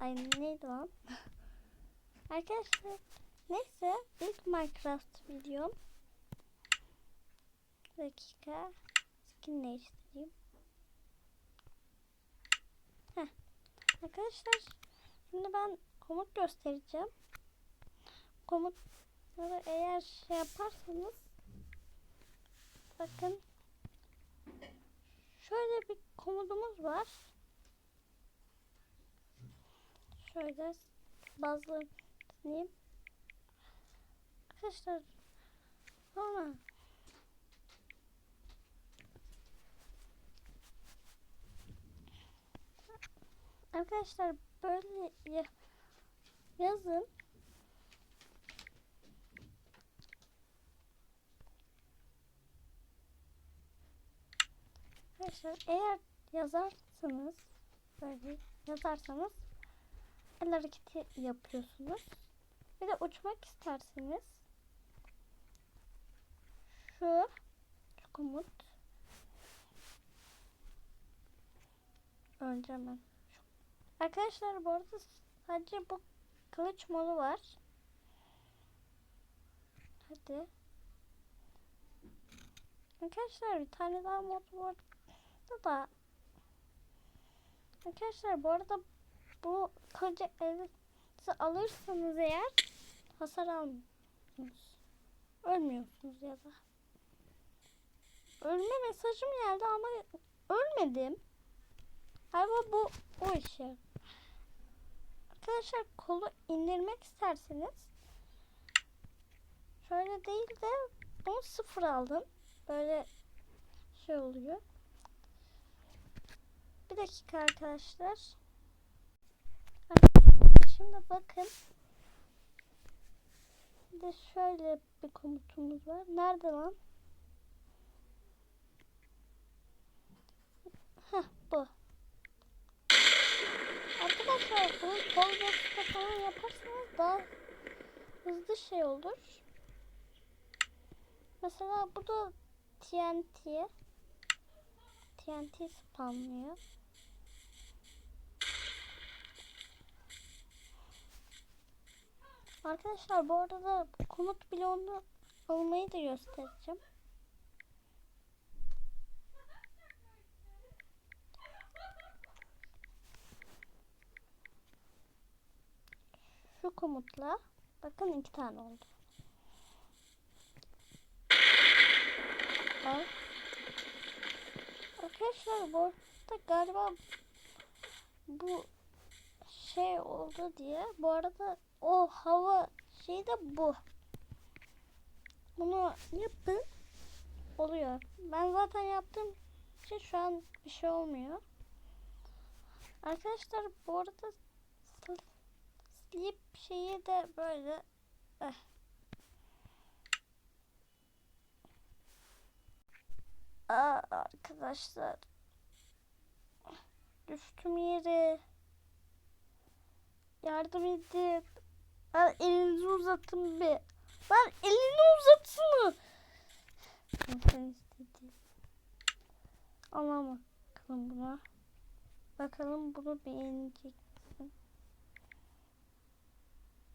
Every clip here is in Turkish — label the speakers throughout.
Speaker 1: Ay neydi lan? Arkadaşlar neyse ilk Minecraft videom. Bir dakika. Skin değiştireyim. Heh. Arkadaşlar şimdi ben komut göstereceğim. Komutları eğer şey yaparsanız bakın şöyle bir komutumuz var. Şöyle bazılarını diyeyim. Arkadaşlar sonra Arkadaşlar böyle ya- yazın. Arkadaşlar eğer yazarsanız böyle yazarsanız el hareketi yapıyorsunuz. Bir de uçmak isterseniz şu, komut önce hemen Arkadaşlar bu arada sadece bu kılıç modu var. Hadi. Arkadaşlar bir tane daha mod var da. Arkadaşlar bu arada bu kılıcı elinize alırsanız eğer hasar almıyorsunuz. Ölmüyorsunuz ya da. Ölme mesajım geldi ama ölmedim. Galiba bu o işe. Arkadaşlar kolu indirmek isterseniz şöyle değil de bunu sıfır aldım. Böyle şey oluyor. Bir dakika arkadaşlar. Şimdi bakın. Bir de şöyle bir komutumuz var. Nerede lan? Heh bu. Arkadaşlar bunu Toybox'ta falan yaparsanız daha hızlı şey olur. Mesela bu da TNT. TNT spamlıyor. Arkadaşlar bu arada komut bloğunu almayı da göstereceğim. şu komutla bakın iki tane oldu. Al. Arkadaşlar bu arada galiba bu şey oldu diye bu arada o hava şey de bu. Bunu yapın oluyor. Ben zaten yaptığım için şu an bir şey olmuyor. Arkadaşlar bu arada sleep şeyi de böyle eh. Aa, arkadaşlar düştüm yere yardım edin ben elinizi uzatın bir. Ben elini uzatsın. Sen istedi. Allah'ım bakalım buna. Bakalım bunu beğenecek misin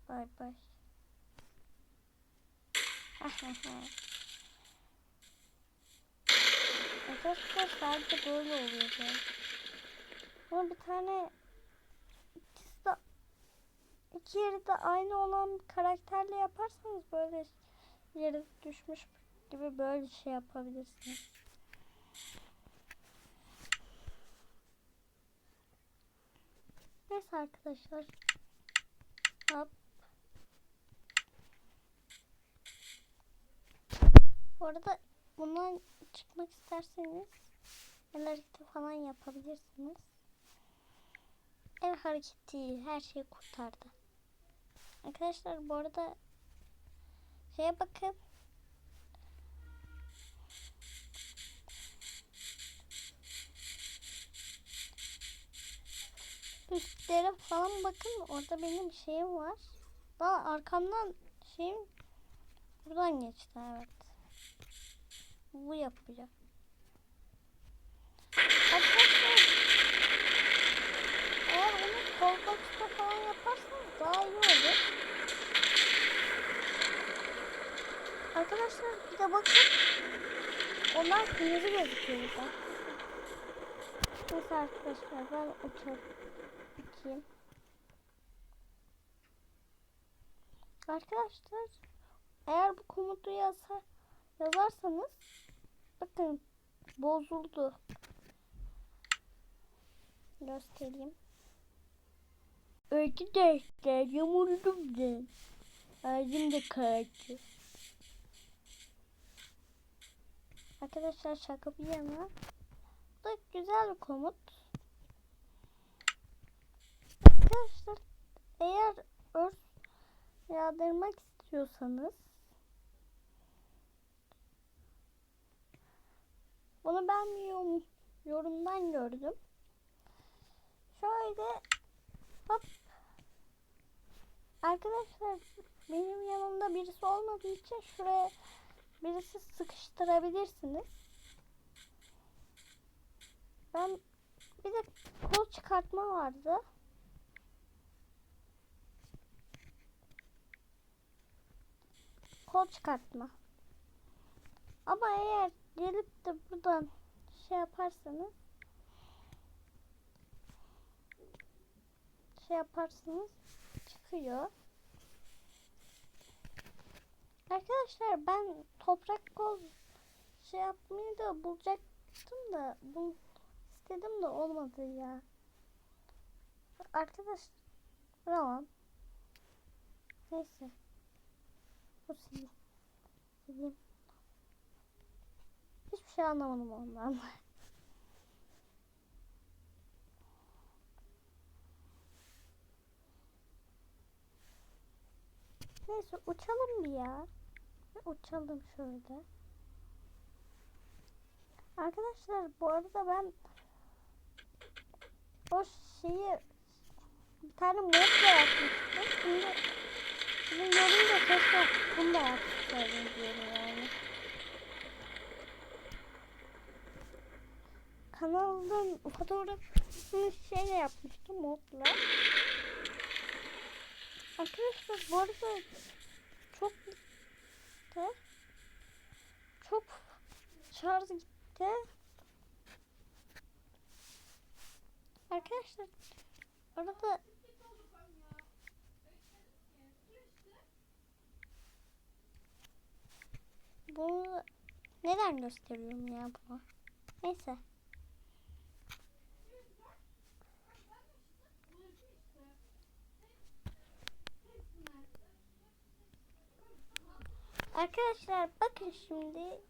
Speaker 1: Bay bay. Arkadaşlar sadece böyle oluyor. Ama bir tane iki yeri de aynı olan bir karakterle yaparsanız böyle yere düşmüş gibi böyle şey yapabilirsiniz. Neyse arkadaşlar. Hop. Bu arada bundan çıkmak isterseniz el hareketi falan yapabilirsiniz. El hareketi her şeyi kurtardı. Arkadaşlar bu arada şeye bakın. Üstlere falan bakın. Orada benim şeyim var. Daha arkamdan şeyim buradan geçti evet. Bu yapacak. Onu Roblox'ta falan yaparsanız daha iyi olur. Arkadaşlar bir de bakın. Onlar kırmızı gözüküyor burada. Neyse arkadaşlar ben uçak bakayım. Arkadaşlar eğer bu komutu yazar, yazarsanız bakın bozuldu. Göstereyim. Arkadaşlar yamuldum ben. Ağzım da karardı. Arkadaşlar şaka bir yana. Bu da güzel bir komut. Arkadaşlar eğer örs yağdırmak istiyorsanız bunu ben yorum, yorumdan gördüm. Şöyle hop Arkadaşlar benim yanımda birisi olmadığı için şuraya birisi sıkıştırabilirsiniz. Ben bir de kol çıkartma vardı. Kol çıkartma. Ama eğer gelip de buradan şey yaparsanız şey yaparsınız çıkıyor. Arkadaşlar ben toprak kol şey yapmayı da bulacaktım da bu istedim de olmadı ya. Arkadaşlar tamam. Neyse. Bu. Sileyim. Hiçbir şey anlamadım ondan. Neyse uçalım bir ya. Uçalım şöyle. Arkadaşlar bu arada ben o şeyi bir tane modla yapmıştım. Şimdi bunu yorumda keşke bunu da yapsaydım diyorum yani. Kanalın fotoğrafını şeyle yapmıştım modla. Arkadaşlar bu arada çok gitti. Çok şarj gitti. Arkadaşlar arada bunu neden gösteriyorum ya bunu? Neyse. Arkadaşlar bakın şimdi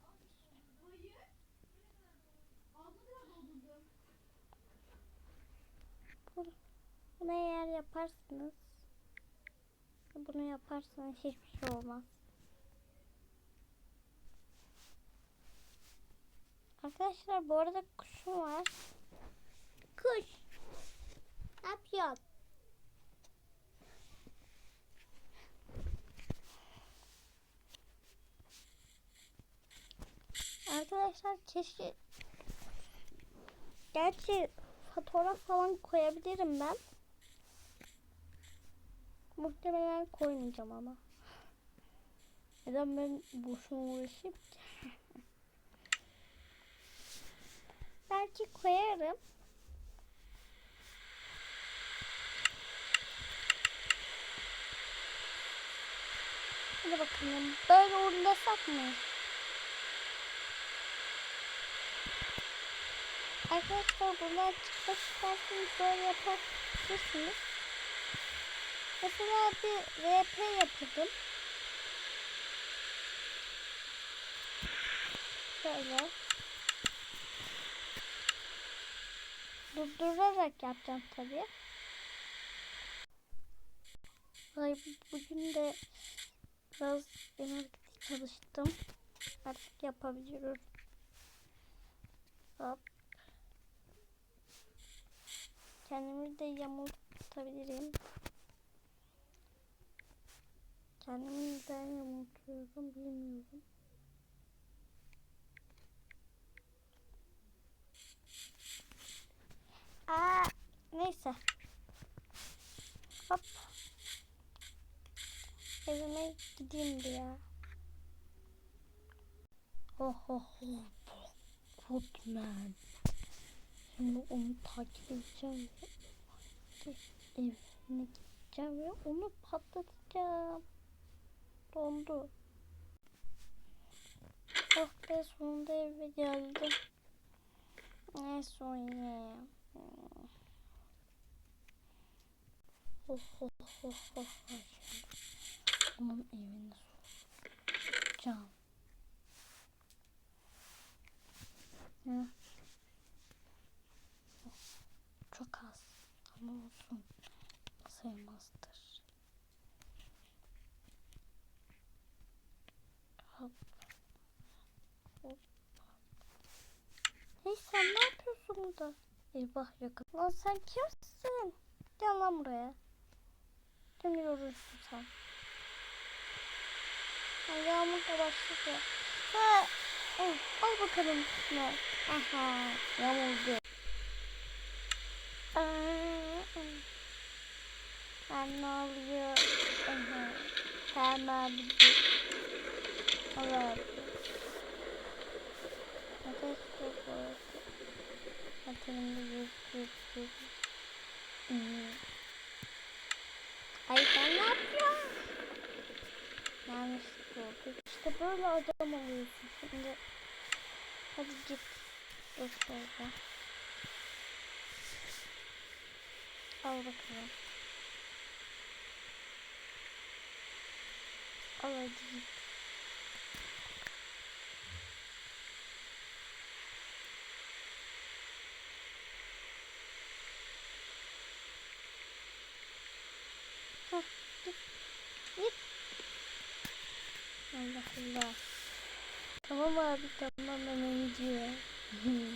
Speaker 1: Bunu eğer yaparsınız bunu yaparsanız hiçbir şey olmaz. Arkadaşlar bu arada kuşum var. Kuş. Ne yapıyorsun? Arkadaşlar keşke Gerçi fotoğraf falan koyabilirim ben. Muhtemelen koymayacağım ama. Neden ben boşuna uğraşayım ki? Belki koyarım. Hadi bakalım. Böyle uğurlasak mı? Arkadaşlar buradan çıkmak isterseniz böyle yapabilirsiniz. Mesela bir RP yapalım. Şöyle. Durdurarak yapacağım tabii. Ay bugün de biraz enerjik çalıştım. Artık yapabiliyoruz. Hop. Kendimi de yamultabilirim. Kendimi neden yamultuyorum bilmiyorum. Aa, neyse. Hop. Evime gideyim bir ya. Oh oh oh. Footman. Şimdi onu takip edeceğim. Evine gideceğim ve onu patlatacağım. Dondu. Oh be sonunda eve geldim. Neyse oynayayım. Oh oh oh oh onun evini soracağım. Hı. Çok az ama olsun. Sayılmazdır. Hey sen ne yapıyorsun burada? Eyvah yakın. Lan sen kimsin? Gel lan buraya. Kim yorulursun sen? Ay yağmur da başladı. Ha. Oh, al bakalım şunu. Aha. Yağmurdu. Aa, Ben ne oluyor? Aha. Tamam abi. Allah Ateş çok. Ateşimde yüz yüz yüz. Hmm. Ay sen ne yapıyorsun? Yanlışlıkla oldu. İşte böyle adam oluyorsun şimdi. Hadi git. Dur şöyle. Al bakalım. Al hadi git. Git. Allah Allah. Tamam abi tamam hemen gidiyor.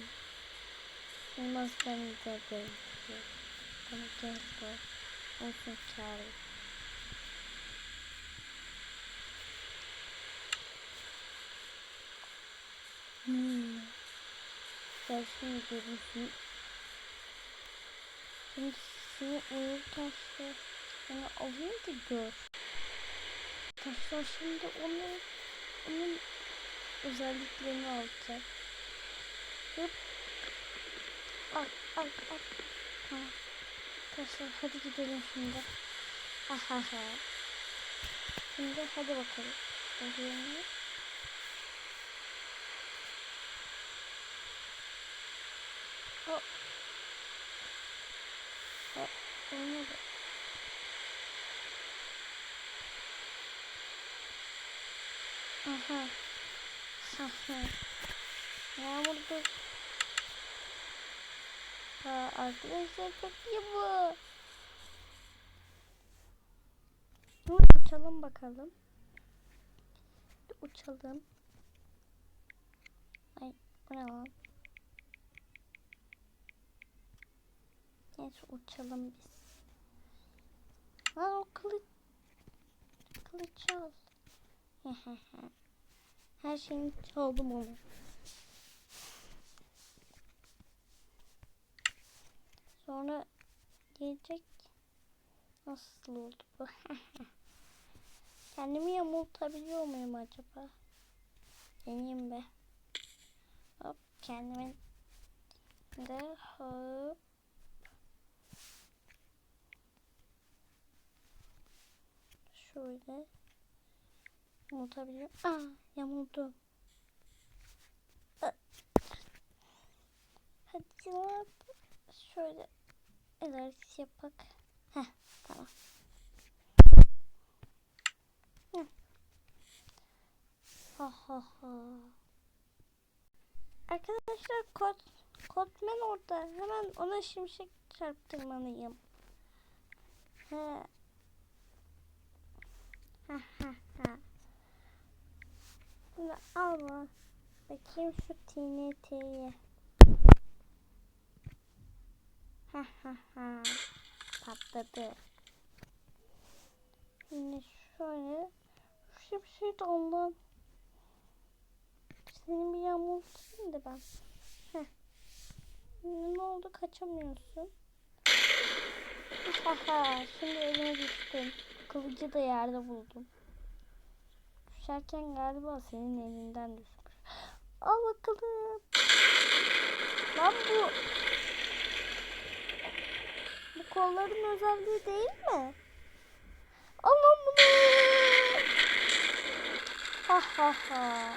Speaker 1: Olmaz ben de böyle. Ama gel bak. Olsun çağır. Hmm. Gel şimdi görürsün. Seni uyurken şey seni alayım da gör. Taşlar şimdi onu onun özelliklerini alacak. Hop. Al al al. Tamam. Arkadaşlar hadi gidelim şimdi. Ahaha. Şimdi hadi bakalım. Oluyor mu? O. O. Olmadı. Aha. Aha. Yağmur dur. Ha, arkadaşlar çok iyi bu. Dur uçalım bakalım. Uçalım. Ay bu ne lan? Neyse uçalım biz. Lan o kılıç. Kılıç al. Her şeyini çaldım onu. Sonra gelecek. Nasıl oldu bu? Kendimi yamultabiliyor muyum acaba? Deneyeyim be. Hop kendimi de hop. Şöyle yamultabiliyor. Aa yamuldu. Hadi lan. Şöyle ilerisi yapak. Heh tamam. Ha ha ha. Arkadaşlar kod kodmen orada. Hemen ona şimşek çarptırmalıyım. He. Ha ha ha. Şimdi al bu. Bakayım şu TNT'yi. Ha ha ha. Patladı. Şimdi şöyle. Şu şimşeği de ondan. Senin bir yağmurtayım da ben. Heh. Ne oldu kaçamıyorsun. Haha şimdi elime düştüm. Kılıcı da yerde buldum. Düşerken galiba senin elinden düşmüş. Al bakalım. Lan bu. Bu kolların özelliği değil mi? Al bunu. Ha ha ha.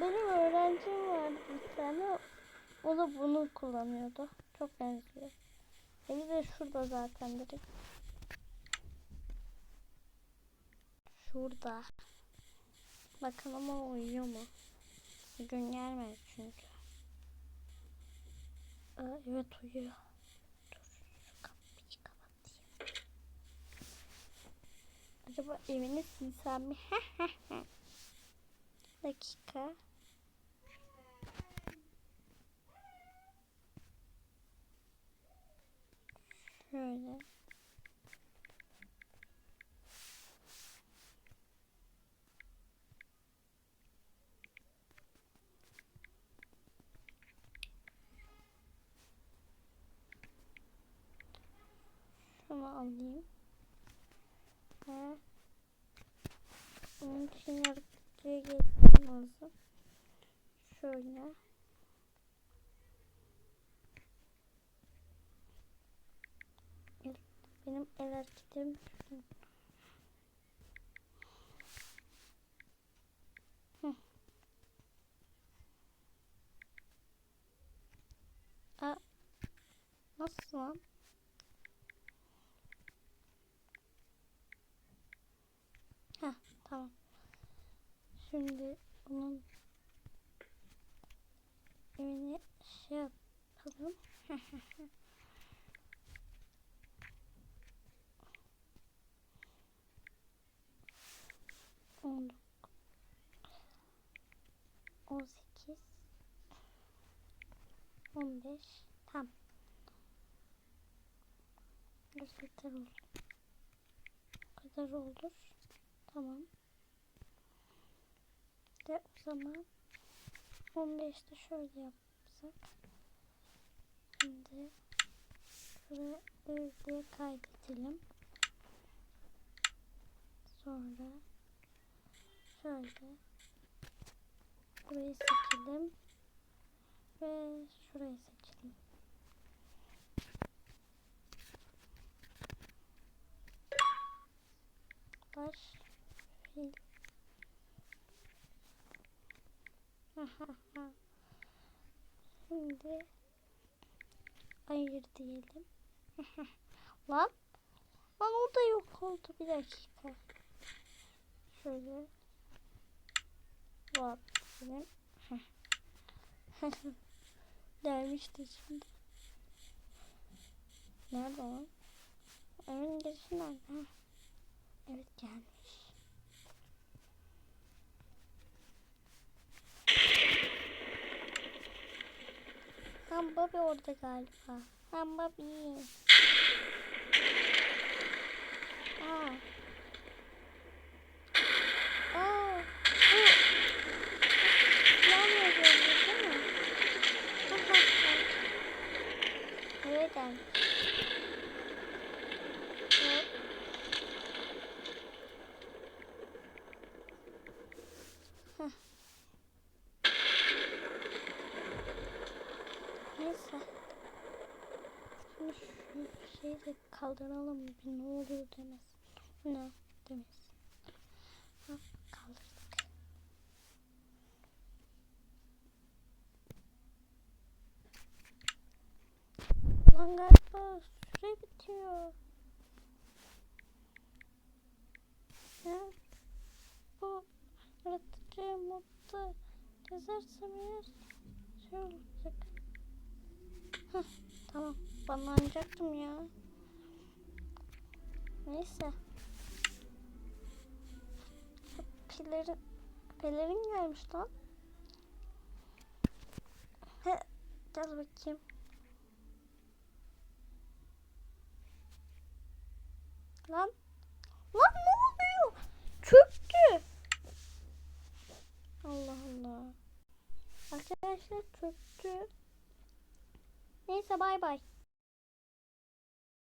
Speaker 1: Benim öğrencim vardı bir tane. O da bunu kullanıyordu. Çok benziyor. Evi de şurada zaten direkt. Şurada. Bakın ama uyuyor mu? Gün gelmedi çünkü. Aa, evet uyuyor. Dur şu kapıyı kapatayım. Acaba evini silsem mi? dakika. Şöyle. Şunu alayım. Ve onun için yarıkçıya geçmem lazım. Şöyle. Benim el hareketim nasıl lan? Heh, tamam. Şimdi bunun evini şey yapalım. On on sekiz, on beş, tam. Biraz yeter olur. Bu kadar olur. Tamam. De o zaman 15'te şöyle yapsak. Şimdi şuraya diye kaydedelim. Sonra şöyle burayı seçelim ve şurayı seçelim. Baş fil Şimdi hayır diyelim. Lan. Lan o da yok oldu. Bir dakika. Şöyle. Var. Benim. Gelmişti şimdi. Nerede lan? Evin girişi nerede? Heh. Evet gelmiş. Ham Bobby orada galiba. Ham Bobby. Aa. Aa. Bu. Mı ödüyordu değil mi? Evet gelmiş. Evet. Heh. Neyse. Şimdi de kaldıralım bir ne oluyor demez. Ne demez. Kaldırdık. Lan galiba süre bitiyor. Ya bu yaratıcı modda yazarsam eğer şey olacak. Heh, tamam. Banlanacaktım ya. Neyse. Pelerin, pelerin gelmiş lan. He, gel bakayım. Lan. Lan ne oluyor? Çöktü. Allah Allah. Arkadaşlar çöktü. Neyse bay bay.